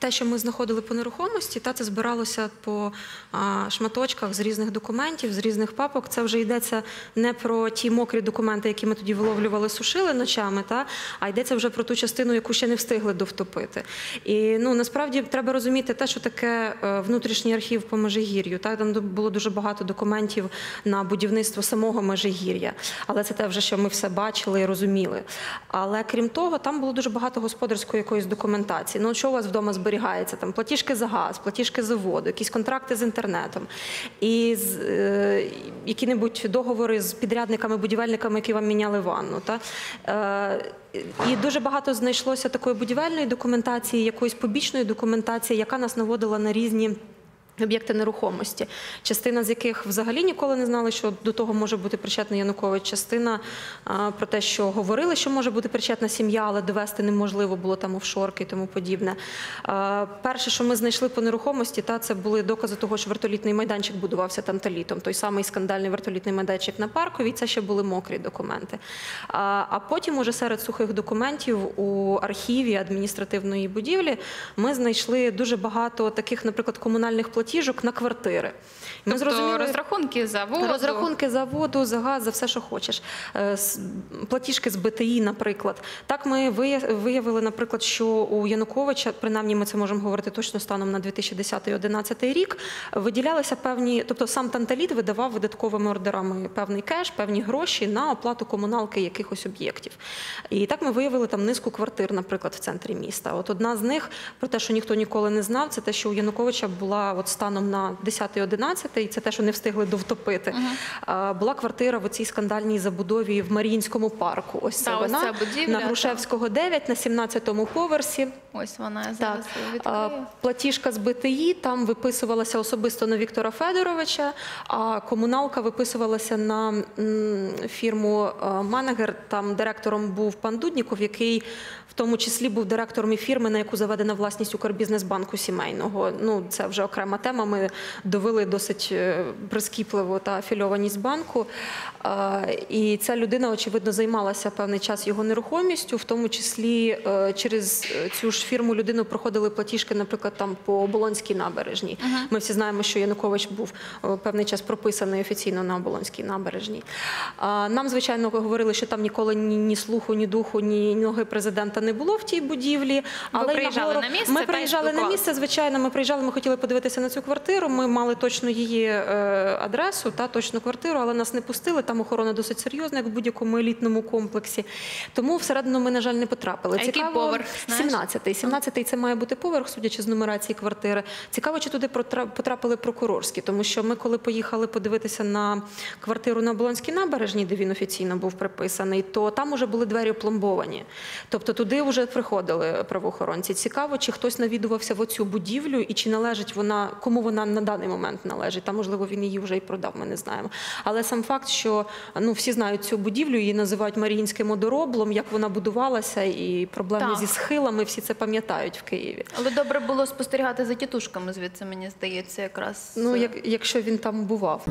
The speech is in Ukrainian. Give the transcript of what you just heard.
те, що ми знаходили по нерухомості, та це збиралося по а, шматочках з різних документів, з різних папок. Це вже йдеться не про ті мокрі документи, які ми тоді виловлювали, сушили ночами, та а йдеться вже про ту частину, яку ще не встигли довтопити. І ну насправді треба розуміти те, що таке е, внутрішній архів по Межигір'ю. Так там було дуже багато документів на будівництво самого Межигір'я, але це те вже, що ми все бачили і розуміли. Але крім того, там було дуже багато господарської якоїсь документації. Ну, що у вас вдома зберігається? Там платіжки за газ, платіжки за воду, якісь контракти з інтернетом, і е, які-небудь договори з підрядниками, будівельниками, які вам міняли ванну. Та? Е, і дуже багато знайшлося такої будівельної документації, якоїсь побічної документації, яка нас наводила на різні. Об'єкти нерухомості, частина з яких взагалі ніколи не знали, що до того може бути причетний Янукович. Частина про те, що говорили, що може бути причетна сім'я, але довести неможливо було там офшорки і тому подібне. Перше, що ми знайшли по нерухомості, та це були докази того, що вертолітний майданчик будувався танталітом. Той самий скандальний вертолітний майданчик на парковій. Це ще були мокрі документи. А, а потім, уже серед сухих документів у архіві адміністративної будівлі, ми знайшли дуже багато таких, наприклад, комунальних платіжок на квартири. І Тобто розрахунки за воду. Розрахунки за воду, за газ, за все, що хочеш. Е, Платіжки з БТІ, наприклад. Так ми виявили, наприклад, що у Януковича, принаймні ми це можемо говорити точно станом на 2010-2011 рік, виділялися певні, тобто сам Танталіт видавав видатковими ордерами певний кеш, певні гроші на оплату комуналки якихось об'єктів. І так ми виявили там низку квартир, наприклад, в центрі міста. От одна з них, про те, що ніхто ніколи не знав, це те, що у Януковича була от станом на 10-11, і це те, що не встигли довтопити. Угу. Була квартира в цій скандальній забудові в Маріїнському парку. Ось це Та, ось вона ця будівля, на. Грушевського 9 на 17-му поверсі. Ось вона я Так, зараз відкрию. платіжка з БТІ там виписувалася особисто на Віктора Федоровича, а комуналка виписувалася на фірму е, Манагер. Там директором був пан Дудніков, який в тому числі був директором і фірми, на яку заведена власність Укрбізнесбанку сімейного. Ну це вже окрема тема. Ми довели досить е, прискіпливо та афільованість банку. Е, І ця людина, очевидно, займалася певний час його нерухомістю, в тому числі через цю ж фірму людину проходили платіжки, наприклад, там по Оболонській набережній. Ми всі знаємо, що Янукович був е, певний час прописаний офіційно на Оболонській набережній. А Нам, звичайно, говорили, що там ніколи ні, ні слуху, ні духу, ні ноги президента не було в тій будівлі. Але й приїжджали нагору- на місце Ми приїжджали на місце. Звичайно, ми приїжджали. Ми хотіли подивитися на цю квартиру. Ми мали точно її е, адресу та точну квартиру, але нас не пустили. Там охорона досить серйозна, як в будь-якому елітному комплексі. Тому всередину ми, на жаль, не потрапили. А який поверх, знаєш? 17-й. 17-й це має бути поверх, судячи з нумерації квартири. Цікаво, чи туди потрапили прокурорські, тому що ми, коли поїхали подивитися на квартиру на Болонській набережній, де він офіційно був приписаний, то там уже були двері опломбовані. Тобто туди вже приходили правоохоронці. Цікаво, чи хтось навідувався в оцю будівлю і чи належить вона, кому вона на даний момент належить. Там, можливо, він її вже і продав, ми не знаємо. Але сам факт, що ну всі знають цю будівлю, її називають Маріїнським одороблом, як вона будувалася, і проблеми Так. зі схилами, всі це пам'ятають в Києві. Але добре було спостерігати за тітушками звідси, мені здається, якраз. Ну, як, якщо він там бував.